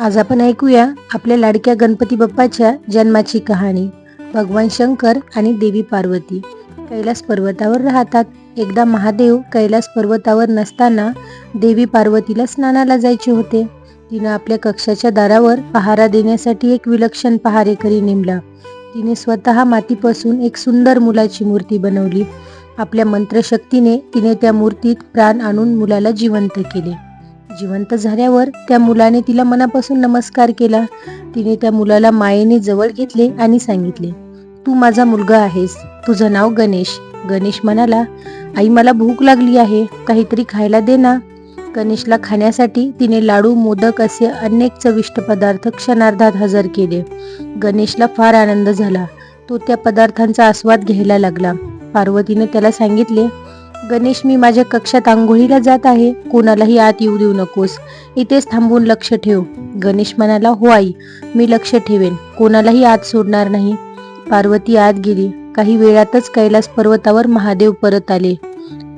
आज आपण ऐकूया आपल्या लाडक्या गणपती बाप्पाच्या जन्माची कहाणी. भगवान शंकर आणि देवी पार्वती. कैलास पर्वतावर राहतात. एकदा महादेव कैलास पर्वतावर नसताना देवी पार्वतीला स्नानाला जायचे होते. तिनं आपल्या कक्षाच्या दारावर पहारा देण्यासाठी एक विलक्षण पहारेकरी नेमला. तिने स्वतः मातीपासून एक सुंदर मुलाची मूर्ती बनवली. आपल्या मंत्रशक्तीने तिने त्या मूर्तीत प्राण आणून मुलाला जिवंत केले. जिवंत झाल्यावर त्या मुलाने तिला मनापासून नमस्कार केला. तिने त्या मुलाला मायेने जवळ घेतले आणि सांगितले तू माझा मुलगा आहेस. तुझं नाव गणेश. गणेश म्हणाला आई मला भूक लागली आहे. काहीतरी खायला दे ना. गणेशला खाण्यासाठी तिने लाडू मोदक असे अनेक चविष्ट पदार्थ क्षणार्धात हजर केले. गणेशला फार आनंद झाला. तो त्या पदार्थांचा आस्वाद घ्यायला लागला. पार्वतीने त्याला सांगितले गणेश मी माझ्या कक्षात आंघोळीला जात आहे. कोणालाही आत येऊ देऊ नकोस. इथेच थांबून लक्ष ठेव. गणेश म्हणाला हो आई मी लक्ष ठेवेन. कोणालाही आत सोडणार नाही. पार्वती आत गेली. काही वेळातच कैलास पर्वतावर महादेव परत आले.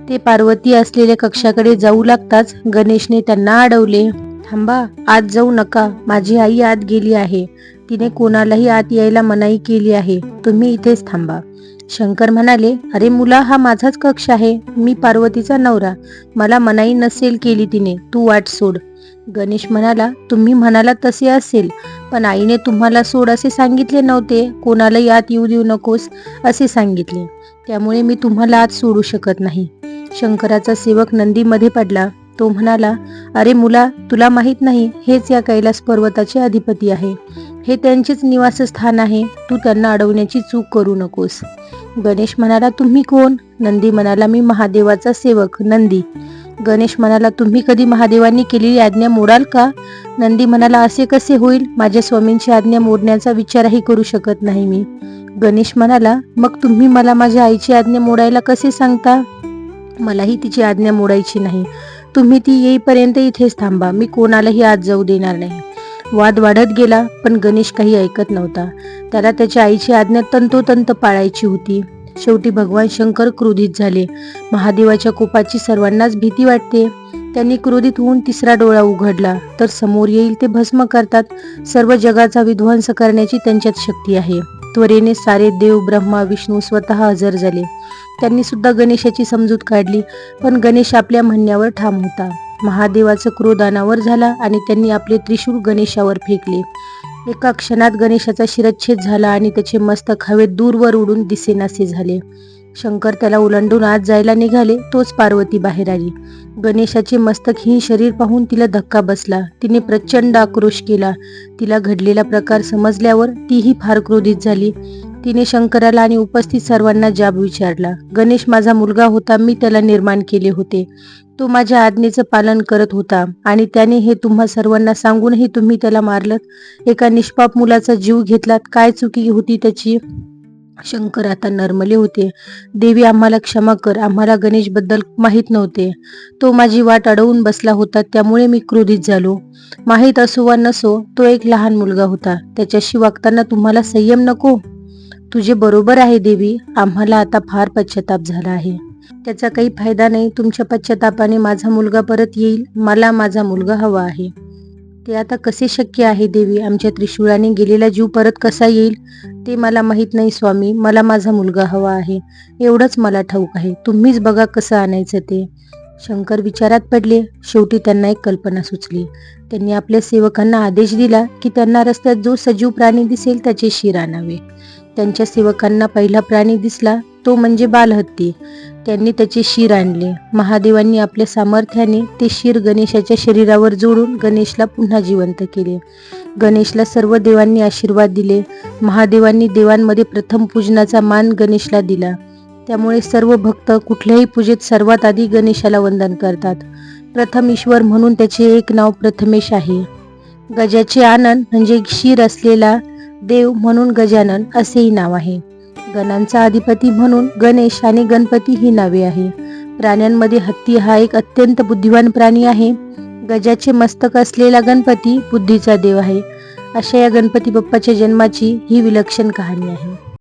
ते पार्वती असलेल्या कक्षाकडे जाऊ लागताच गणेशने त्यांना अडवले. थांबा आत जाऊ नका. माझी आई आत गेली आहे. तिने कोणालाही आत यायला मनाई केली आहे. तुम्ही इथेच थांबा. शंकर म्हणाले अरे मुला हा माझाच कक्ष आहे. मी पार्वतीचा नवरा. मला मनाई नसेल केली तिने. तू वाट सोड. गणेश म्हणाला तुम्ही म्हणाला तसे असेल. पण आईने तुम्हाला सोड असे सांगितले नव्हते. कोणालाही आत येऊ देऊ नकोस असे सांगितले. त्यामुळे मी तुम्हाला आत सोडू शकत नाही. शंकराचा सेवक नंदीमध्ये पडला. तो म्हणाला अरे मुला तुला माहीत नाही हेच या कैलास पर्वताचे अधिपती आहे. हे त्यांचेच निवासस्थान आहे. तू त्यांना अडवण्याची चूक करू नकोस. गणेश म्हणाला तुम्ही कोण? नंदी म्हणाला मी महादेवाचा सेवक नंदी. गणेश म्हणाला तुम्ही कधी महादेवांनी केलेली आज्ञा मोडाल का? नंदी म्हणाला असे कसे होईल? माझ्या स्वामींची आज्ञा मोडण्याचा विचारही करू शकत नाही मी. गणेश म्हणाला मग तुम्ही मला माझ्या आईची आज्ञा मोडायला कसे सांगता? मलाही तिची आज्ञा मोडायची नाही. तुम्ही ती येईपर्यंत इथेच थांबा. मी कोणालाही आज जाऊ देणार नाही. वाद वाढत गेला पण गणेश काही ऐकत नव्हता. त्याला त्याच्या आईची आज्ञा तंतोतंत पाळायची होती. शेवटी भगवान शंकर क्रोधित झाले. महादेवाच्या कोपाची सर्वांनाच भीती वाटते. त्यांनी क्रोधित होऊन तिसरा डोळा उघडला. तर समोर येईल ते भस्म करतात. सर्व जगाचा विध्वंस करण्याची त्यांच्यात शक्ती आहे. त्वरेने सारे देव ब्रह्मा विष्णू स्वतः हजर झाले. त्यांनी सुद्धा गणेशाची समजूत काढली पण गणेश आपल्या म्हणण्यावर ठाम होता. महादेवाचं क्रोध अनावर झाला आणि त्यांनी आपले त्रिशूळ गणेशावर फेकले. एका क्षणात गणेशाचा शिरच्छेद झाला आणि त्याचे मस्तक हवेत दूरवर उडून दिसेनासे झाले. शंकर त्याला उलंडून आत जायला निघाले तोच पार्वती बाहेर आली. गणेशाचे मस्तक ही शरीर पाहून तिला धक्का बसला. तिने प्रचंड आक्रोश केला. तिला घडलेला प्रकार समजल्यावर तीही फार क्रोधित झाली. तिने शंकराला आणि उपस्थित सर्वांना जाब विचारला गणेश माझा मुलगा होता मी त्याला निर्माण केले होते. तो माझ्या आज्ञेचं पालन करत होता आणि त्याने हे तुम्हा सर्वांना सांगूनही तुम्ही त्याला मारलत. एका निष्पाप मुलाचा जीव घेतलात काय चुकी होती त्याची? शंकर आता नर्मले होते. देवी आम्हाला क्षमा कर. आम्हाला गणेशबद्दल माहीत नव्हते. तो माझी वाट अडवून बसला होता त्यामुळे मी क्रोधित झालो. माहीत असो वा नसो तो एक लहान मुलगा होता. त्याच्याशी वागताना तुम्हाला संयम नको? तुझे बरोबर आहे देवी. आम्हाला आता फार पश्चाताप झाला आहे. त्याचा काही फायदा नाही. तुमच्या पश्चातापाने माझा मुलगा परत येईल. मला माझा मुलगा हवा आहे. ते आता कसे शक्य आहे देवी? आमच्या त्रिशूळाने गेलेला जीव परत कसा येईल? ते मला माहीत नाही स्वामी. मला माझा मुलगा हवा आहे. एवढंच मला ठाऊक आहे. तुम्हीच बघा कसं आणायचं ते. शंकर विचारात पडले. शेवटी त्यांना एक कल्पना सुचली. त्यांनी आपल्या सेवकांना आदेश दिला की त्यांना रस्त्यात जो सजीव प्राणी दिसेल त्याचे शिर आणावे. त्यांच्या सेवकांना पहिला प्राणी दिसला तो म्हणजे बालहत्ती. त्यांनी त्याचे शिर आणले. महादेवांनी आपल्या सामर्थ्याने ते शिर गणेशाच्या शरीरावर जोडून गणेशला पुन्हा जिवंत केले. गणेशला सर्व देवांनी आशीर्वाद दिले. महादेवांनी देवांमध्ये प्रथम पूजनाचा मान गणेशला दिला. त्यामुळे सर्व भक्त कुठल्याही पूजेत सर्वात आधी गणेशाला वंदन करतात. प्रथम ईश्वर म्हणून त्याचे एक नाव प्रथमेश आहे. गजाचे आनंद म्हणजे शिर असलेला देव म्हणून गजानन असेही नाव आहे. गणांचा अधिपती म्हणून गणेश आणि गणपती ही नावे आहे. प्राण्यांमध्ये हत्ती हा एक अत्यंत बुद्धिवान प्राणी आहे. गजाचे मस्तक असलेला गणपती बुद्धीचा देव आहे. अशा या गणपती बाप्पाच्या जन्माची ही विलक्षण कहाणी आहे.